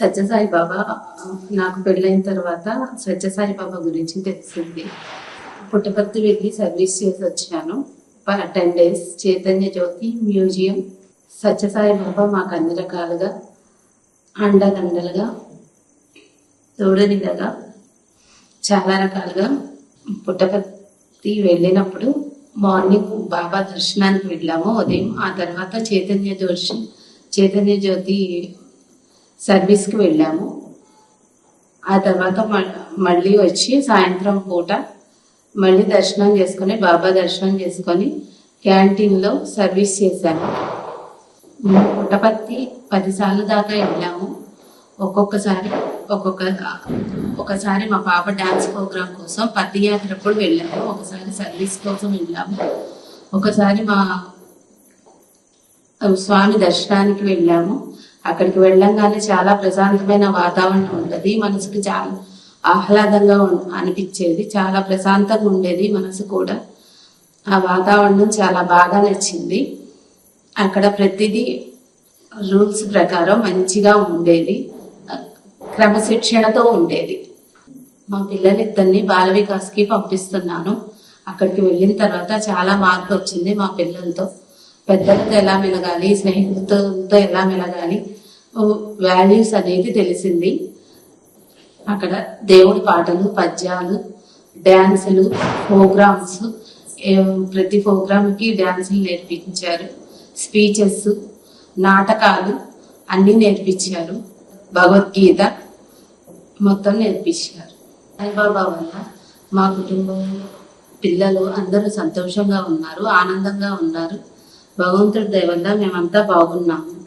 సత్యసాయి బాబా నాకు పెళ్ళైన తర్వాత సత్యసాయి బాబా గురించి తెలిసింది. పుట్టపర్తి వెళ్ళి సర్వీస్ చేసి వచ్చాను. Ten days Chaitanya Jyoti museum. Sathya Sai Baba మాకు అన్ని రకాలుగా అండదండలుగా తోడనిడగా చాలా రకాలుగా పుట్టపర్తి వెళ్ళినప్పుడు మార్నింగ్ బాబా దర్శనానికి వెళ్ళాము. ఉదయం ఆ తర్వాత చైతన్య జ్యోతి చైతన్య జ్యోతి సర్వీస్కి వెళ్ళాము. ఆ తర్వాత మ- మళ్ళీ వచ్చి సాయంత్రం పూట మళ్ళీ దర్శనం చేసుకొని బాబా దర్శనం చేసుకొని క్యాంటీన్లో సర్వీస్ చేశాము పుట్టపర్తి పదిసార్లు దాకా వెళ్ళాము. ఒక్కొక్కసారి ఒక్కొక్క ఒకసారి మా పాప డ్యాన్స్ ప్రోగ్రామ్ కోసం పత్తి యాత్రప్పుడు వెళ్ళాము. ఒకసారి సర్వీస్ కోసం వెళ్ళాము. ఒకసారి మా స్వామి దర్శనానికి వెళ్ళాము. అక్కడికి వెళ్ళంగానే చాలా ప్రశాంతమైన వాతావరణం ఉంటుంది. మనసుకి చాలా ఆహ్లాదంగా అనిపించేది. చాలా ప్రశాంతంగా ఉండేది మనసు కూడా. ఆ వాతావరణం చాలా బాగా నచ్చింది. అక్కడ ప్రతిదీ రూల్స్ ప్రకారం మంచిగా ఉండేది. క్రమశిక్షణతో ఉండేది. మా పిల్లలిద్దరిని బాల వికాస్కి పంపిస్తున్నాను. అక్కడికి వెళ్ళిన తర్వాత చాలా మార్పు వచ్చింది మా పిల్లలతో. పెద్దలతో ఎలా మెలగాలి స్నేహితులతో ఎలా మెలగాలి వాల్యూస్ అనేది తెలిసింది. అక్కడ దేవుడి పాటలు పద్యాలు డ్యాన్సులు ప్రోగ్రామ్స్ ప్రతి ప్రోగ్రామ్కి డ్యాన్సులు నేర్పించారు. స్పీచెస్ నాటకాలు అన్నీ నేర్పించారు. భగవద్గీత మొత్తం నేర్పించారు. సాయిబాబా వల్ల మా కుటుంబం పిల్లలు అందరూ సంతోషంగా ఉన్నారు ఆనందంగా ఉన్నారు. భగవంతుడి దయ వల్ల మేమంతా బాగున్నాము.